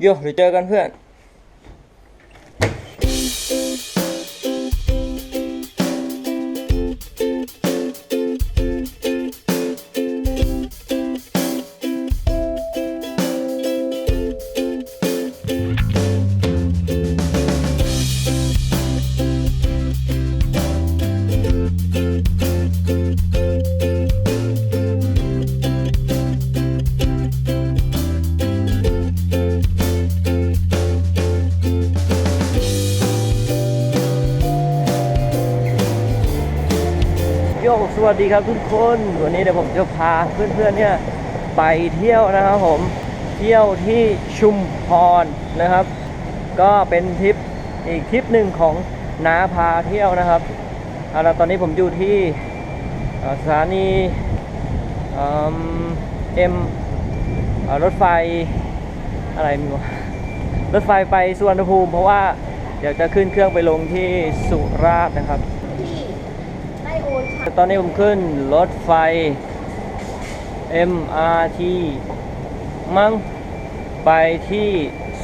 โยเดี๋ยวเจอกันเพื่อน โยกสวัสดีครับทุกคน วันนี้เดี๋ยวผมจะพาเพื่อนๆเนี่ยไปเที่ยวนะครับผม เที่ยวที่ชุมพรนะครับ ก็เป็นทริปอีกทริปหนึ่งของน้าพาเที่ยวนะครับเอาละตอนนี้ผมอยู่ที่สถานีเอ็มรถไฟอะไรไมีวะรถไฟไปสุวรรณภูมิ เพราะว่าเดี๋ยวจะขึ้นเครื่องไปลงที่สุราษฎร์นะครับ ตอนนี้ผมขึ้นรถไฟ MRT มั้งไปที่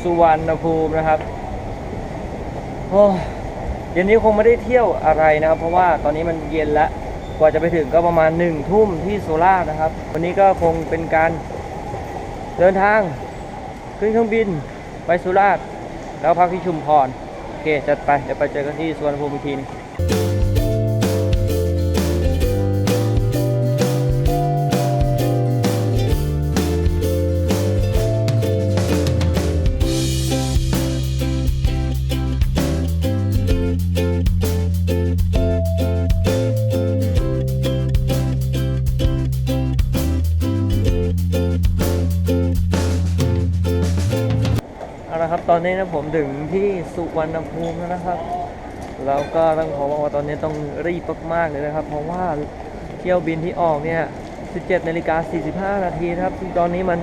สุวรรณภูมินะครับโอ้เย็นนี้คงไม่ได้เที่ยวอะไรนะครับ เพราะว่าตอนนี้มันเย็นแล้วกว่าจะไปถึงก็ประมาณหนึ่งทุ่มที่โซล่าษฎร์นะครับ วันนี้ก็คงเป็นการเดินทาง ขึ้นเครื่องบินไปสุราษฎร์แล้วพักที่ชุมพร โอเค จัดไป เดี๋ยวไปเจอกันที่สุวรรณภูมิทีนึง ตอนนี้นะผมถึงที่สุวรรณภูมิแล้วนะครับ แล้วก็ต้องขอบอกว่าตอนนี้ต้องรีบมากๆเลยนะครับ เพราะว่าเที่ยวบินที่ออกเนี่ย 17นาฬิกา45 นาทีครับ ตอนนี้มัน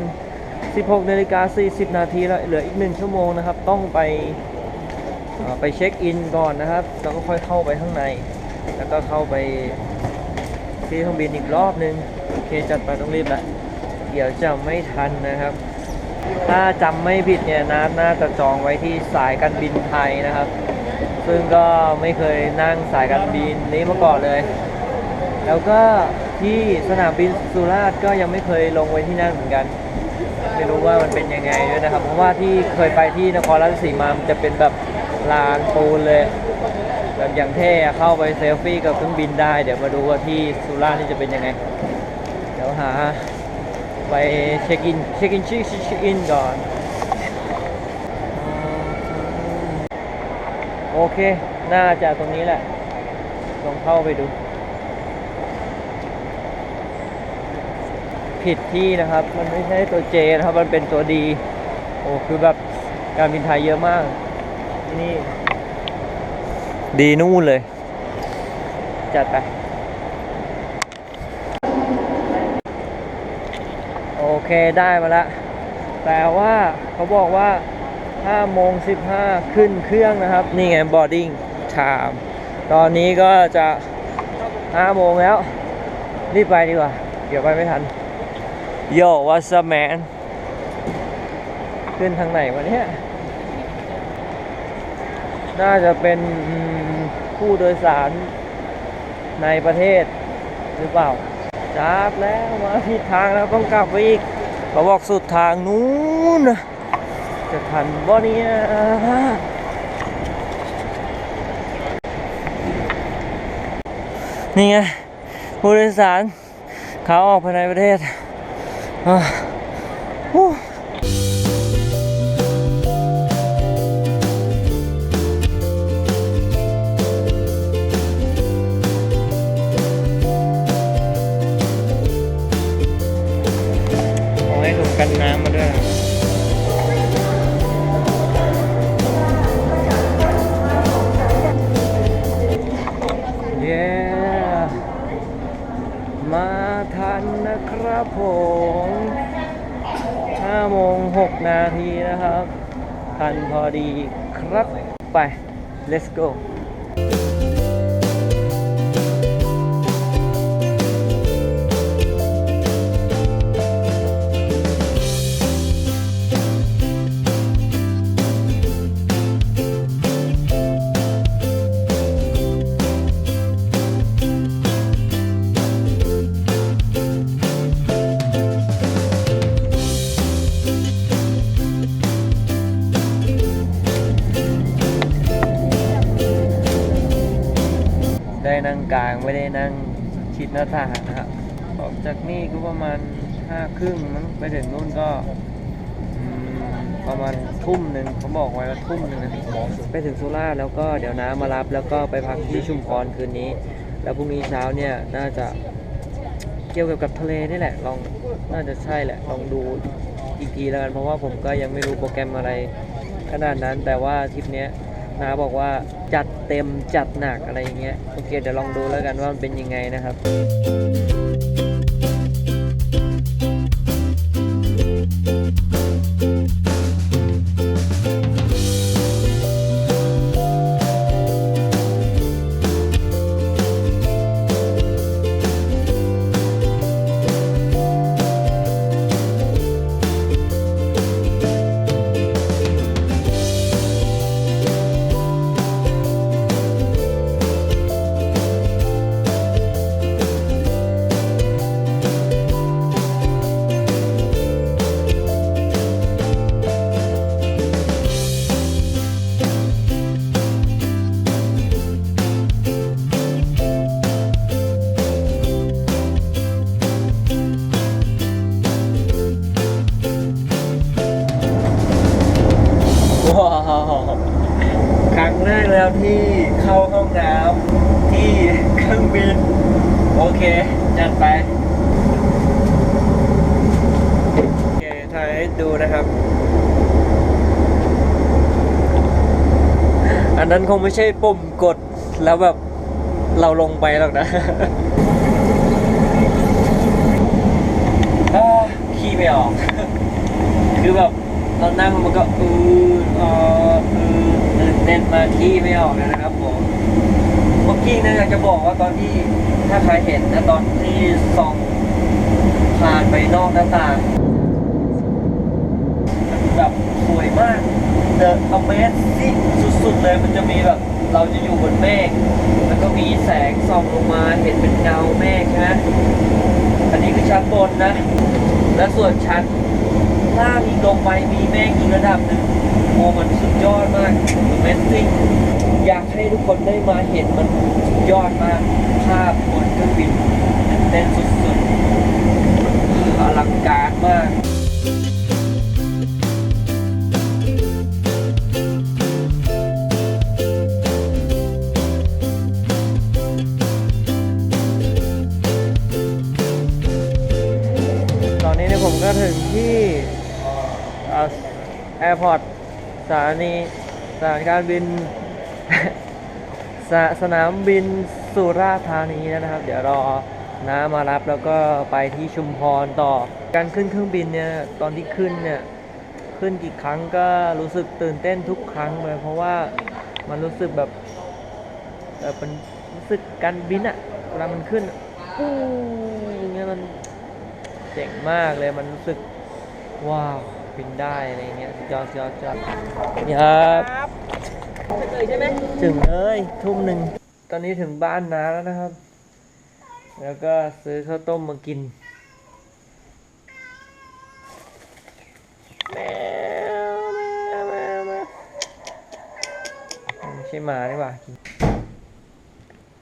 16นาฬิกา40 นาทีแล้ว เหลืออีก 1 ชั่วโมงนะครับ ต้องไปไปเช็คอินก่อนนะครับ แล้วก็ค่อยเข้าไปข้างใน แล้วก็เข้าไปที่เครื่องบินอีกรอบนึง โอเคจัดไปต้องรีบละ เดี๋ยวจะไม่ทันนะครับ ถ้าจำไม่ผิดเนี่ยนัดน่าจะจองไว้ที่สายการบินไทยนะครับ ซึ่งก็ไม่เคยนั่งสายการบินนี้มาก่อนเลย แล้วก็ที่สนามบินสุราษฎร์ก็ยังไม่เคยลงไว้ที่นั่นเหมือนกัน ไม่รู้ว่ามันเป็นยังไงด้วยนะครับ เพราะว่าที่เคยไปที่นครราชสีมามันจะเป็นแบบลานปูนเลยแบบอย่างเท่เข้าไปเซลฟี่กับเครื่องบินได้ เดี๋ยวมาดูว่าที่สุราษฎร์นี่จะเป็นยังไง เดี๋ยวหา ไปเช็คอิน เช็คอินชื่อเช็คอินก่อน โอเค น่าจะตรงนี้แหละ ลองเข้าไปดู ผิดที่นะครับ มันไม่ใช่ตัว J นะครับ มันเป็นตัว D โอ้คือแบบการบินไทยเยอะมาก ที่นี่ ดีนู่นเลย จัดไป โอ เคได้มาแล้วแต่ว่าเขาบอกว่า5โมง15 ขึ้นเครื่องนะครับ นี่ไง boarding time ตอนนี้ก็จะ5โมงแล้ว รีบไปดีกว่า เดี๋ยวไปไม่ทัน โยวัสแมน ขึ้นทางไหนวะเนี่ย น่าจะเป็นผู้โดยสารในประเทศหรือเปล่าจับแล้วมาผิดทางแล้วต้องกลับไปอีก เขาบอกสุดทางนู้นจะทันบ่เนี่ยนี่ไงผู้โดยสารขาออกภายในประเทศอ่า กันน้ำมาด้วยเย้มาทันนะครับผม5โมง6นาทีนะครับ ทันพอดีครับไป let's go ไม่ได้นั่งชิดหน้าต่างนะครับออกจากนี่ก็ประมาณห้าครึ่งมั้งไปถึงนู่นก็ประมาณทุ่มหนึ่งเขาบอกไว้ว่าทุ่มหนึ่งนะไปถึงสุราษฎร์แล้วก็เดี๋ยวน้ามารับแล้วก็ไปพักที่ชุมพรคืนนี้ แล้วพรุ่งนี้เช้าเนี่ยน่าจะเกี่ยวกับทะเลนี่แหละ ลองน่าจะใช่แหละ ลองดูอีกทีแล้วกันเพราะว่าผมก็ยังไม่รู้โปรแกรมอะไรขนาดนั้นแต่ว่าทริปเนี้ย น้าบอกว่าจัดเต็มจัดหนักอะไรอย่างเงี้ยโอเคเดี๋ยวลองดูแล้วกันว่ามันเป็นยังไงนะครับ เครื่องบินโอเค จัดไป โอเค ถ่ายให้ดูนะครับ อันนั้นคงไม่ใช่ปุ่มกดแล้วแบบเราลงไปหรอกนะขี้ไม่ออก คือแบบตอนนั่งมันก็อือเอออือตื่นเต้นมาขี้ไม่ออกนะครับผม เมื่อกี้เนี่ยอยากจะบอกว่าตอนที่ถ้าใครเห็นนะตอนที่ส่องผ่านไปนอกหน้าต่างมันแบบสวยมาก The Amazing สุดๆเลยมันจะมีแบบเราจะอยู่บนเมฆแล้วก็มีแสงส่องลงมาเห็นเป็นเงาเมฆใช่ไหมอันนี้คือชั้นบนนะ และส่วนชั้นล่างอีกลงไปมีเมฆอีกระดับหนึ่งโอ้มันสุดยอดมาก Amazing อยากให้ทุกคนได้มาเห็นมันยอดมากภาพบนเครื่องบินเต้นสุดๆอลังการมากตอนนี้เนี่ยผมก็ถึงที่แอร์พอร์ตสถานีสถานการบิน สสนามบินสุราษฎร์ธานีนะครับ เดี๋ยวรอน้ามารับแล้วก็ไปที่ชุมพรต่อ การขึ้นเครื่องบินเนี่ยตอนที่ขึ้นเนี่ยขึ้นกี่ครั้งก็รู้สึกตื่นเต้นทุกครั้งเลยเพราะว่ามันรู้สึกแบบแบบเป็นรู้สึกการบินอะเวลามันขึ้นอะปูอย่างเงี้ยมันเจ๋งมากเลยมันรู้สึกว้าวบินได้อะไรเงี้ยสุดยอดสุดยอดสุดยอดนี่ครับ เลยใช่ไหมถึงเลยทุ่มหนึ่ง ตอนนี้ถึงบ้านน้าแล้วนะครับ แล้วก็ซื้อข้าวต้มมากินแมวแมวแมวแมวไม่ใช่หมานี่หว่ากิน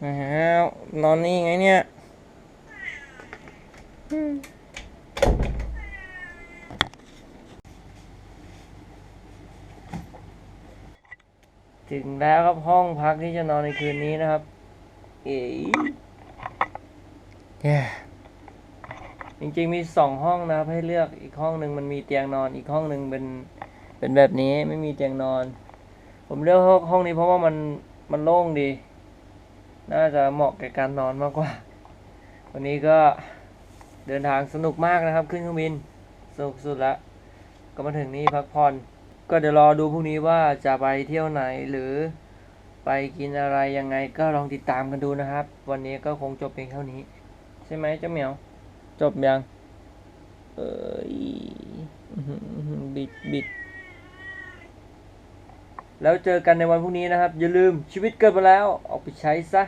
แล้วนอนนี่ไงเนี่ย ถึงแล้วครับห้องพักที่จะนอนในคืนนี้นะครับ เอ๋แย่จริงๆมีสองห้องนะครับ ให้เลือกอีกห้องหนึ่งมันมีเตียงนอนอีกห้องหนึ่งเป็นเป็นแบบนี้ไม่มีเตียงนอน ผมเลือกห้องห้องนี้เพราะว่ามันมันโล่งดี น่าจะเหมาะแก่การนอนมากกว่า วันนี้ก็เดินทางสนุกมากนะครับ ขึ้นเครื่องบินสนุกสุดละก็มาถึงนี่พักผ่อน ก็เดี๋ยวรอดูพรุ่งนี้ว่าจะไปเที่ยวไหนหรือไปกินอะไรยังไงก็ลองติดตามกันดูนะครับ วันนี้ก็คงจบเพียงเท่านี้ ใช่ไหมเจ้าเหมียว จบยัง เอ้ยบิดบิดแล้วเจอกันในวันพรุ่งนี้นะครับ อย่าลืมชีวิตเกิดมาแล้ว ออกไปใช้ซะ